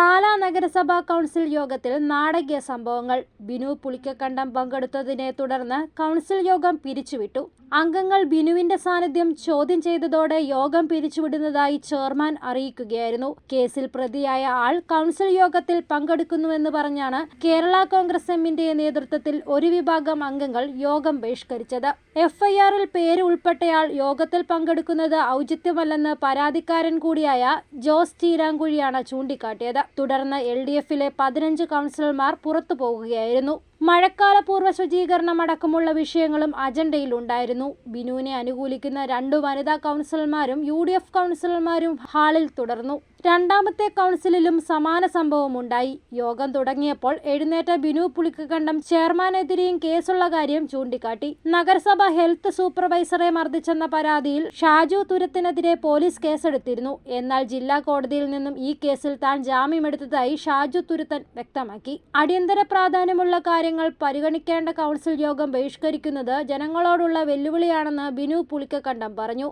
പാലാ നഗരസഭാ കൗൺസിൽ യോഗത്തിൽ നാടകീയ സംഭവങ്ങൾ. ബിനു പുളിക്കക്കണ്ടം പങ്കെടുത്തതിനെ തുടർന്ന് കൗൺസിൽ യോഗം പിരിച്ചുവിട്ടു. അംഗങ്ങൾ ബിനുവിന്റെ സാന്നിധ്യം ചോദ്യം ചെയ്തതോടെ യോഗം പിരിച്ചുവിടുന്നതായി ചെയർമാൻ അറിയിക്കുകയായിരുന്നു. കേസിൽ പ്രതിയായ ആൾ കൗൺസിൽ യോഗത്തിൽ പങ്കെടുക്കുന്നുവെന്ന് പറഞ്ഞാണ് കേരള കോൺഗ്രസ് എമ്മിന്റെ നേതൃത്വത്തിൽ ഒരു വിഭാഗം അംഗങ്ങൾ യോഗം ബഹിഷ്കരിച്ചത്. എഫ്ഐആറിൽ പേര് ഉൾപ്പെട്ടയാൾ യോഗത്തിൽ പങ്കെടുക്കുന്നത് ഔചിത്യമല്ലെന്ന് പരാതിക്കാരൻ കൂടിയായ ജോസ് ചീരാങ്കുഴിയാണ് ചൂണ്ടിക്കാട്ടിയത്. തുടർന്ന് എൽ ഡി എഫിലെ പതിനഞ്ച് കൗൺസിലർമാർ പുറത്തു പോകുകയായിരുന്നു മഴക്കാലപൂർവ ശുചീകരണം അടക്കമുള്ള വിഷയങ്ങളും അജണ്ടയിൽ ഉണ്ടായിരുന്നു ബിനുവിനെ അനുകൂലിക്കുന്ന രണ്ടു വനിതാ കൗൺസിലർമാരും യു ഡി എഫ് കൗൺസിലർമാരും ഹാളിൽ തുടർന്നു. രണ്ടാമത്തെ കൗൺസിലിലും സമാന സംഭവം ഉണ്ടായി യോഗം തുടങ്ങിയപ്പോൾ എഴുന്നേറ്റ ബിനു പുളിക്കകണ്ഠം ചെയർമാനെതിരെയും കേസുള്ള കാര്യം ചൂണ്ടിക്കാട്ടി. നഗരസഭ ഹെൽത്ത് സൂപ്പർവൈസറെ മർദ്ദിച്ചെന്ന പരാതിയിൽ ഷാജു തുരത്തിനെതിരെ പോലീസ് കേസെടുത്തിരുന്നു. എന്നാൽ ജില്ലാ കോടതിയിൽ നിന്നും ഈ കേസിൽ താൻ ജാമ്യമെടുത്തതായി ഷാജു തുരുത്തൻ വ്യക്തമാക്കി. അടിയന്തര പ്രാധാന്യമുള്ള കാര്യങ്ങൾ പരിഗണിക്കേണ്ട കൗൺസിൽ യോഗം ബഹിഷ്കരിക്കുന്നത് ജനങ്ങളോടുള്ള വെല്ലുവിളിയാണെന്ന് ബിനു പുളിക്കക്കണ്ടം പറഞ്ഞു.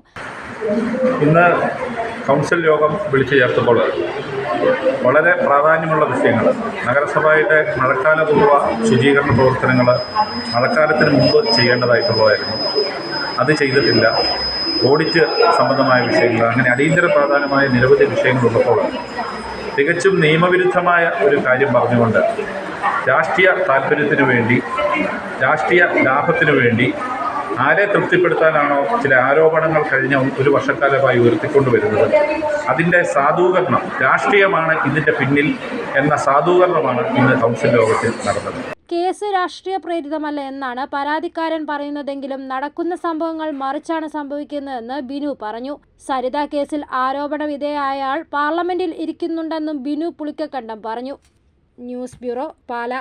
ഇന്ന് കൗൺസിൽ യോഗം വിളിച്ചു ചേർത്തപ്പോൾ വളരെ പ്രാധാന്യമുള്ള വിഷയങ്ങൾ. നഗരസഭയുടെ മഴക്കാലപൂർവ ശുചീകരണ പ്രവർത്തനങ്ങൾ മഴക്കാലത്തിന് മുമ്പ് ചെയ്യേണ്ടതായിട്ടുള്ളതായിരുന്നു അത് ചെയ്തിട്ടില്ല. ഓഡിറ്റ് സംബന്ധമായ വിഷയങ്ങൾ അങ്ങനെ അടിയന്തര പ്രാധാന്യമായ നിരവധി വിഷയങ്ങളുള്ളപ്പോൾ തികച്ചും നിയമവിരുദ്ധമായ ഒരു കാര്യം പറഞ്ഞുകൊണ്ട് രാഷ്ട്രീയ താല്പര്യത്തിനു വേണ്ടി രാഷ്ട്രീയ ലാഭത്തിനു വേണ്ടി ആരെ തൃപ്തിപ്പെടുത്താനാണോ ചില ആരോപണങ്ങൾ കഴിഞ്ഞ ഒരു വർഷക്കാലമായി ഉയർത്തിക്കൊണ്ടുവരുന്നത്. അതിന്റെ സാധൂകരണം രാഷ്ട്രീയമാണ് ഇതിന്റെ പിന്നിൽ എന്ന സാധൂകരണമാണ് ഇന്ന് കൗൺസിൽ യോഗത്തിൽ നടന്നത്. കേസ് രാഷ്ട്രീയ പ്രേരിതമല്ല എന്നാണ് പരാതിക്കാരൻ പറയുന്നതെങ്കിലും നടക്കുന്ന സംഭവങ്ങൾ മറിച്ചാണ് സംഭവിക്കുന്നതെന്ന് ബിനു പറഞ്ഞു. സരിത കേസിൽ ആരോപണ വിധേയായ പാർലമെന്റിൽ ഇരിക്കുന്നുണ്ടെന്നും ബിനു പുളിക്കക്കണ്ടം പറഞ്ഞു. ന്യൂസ് ബ്യൂറോ പാല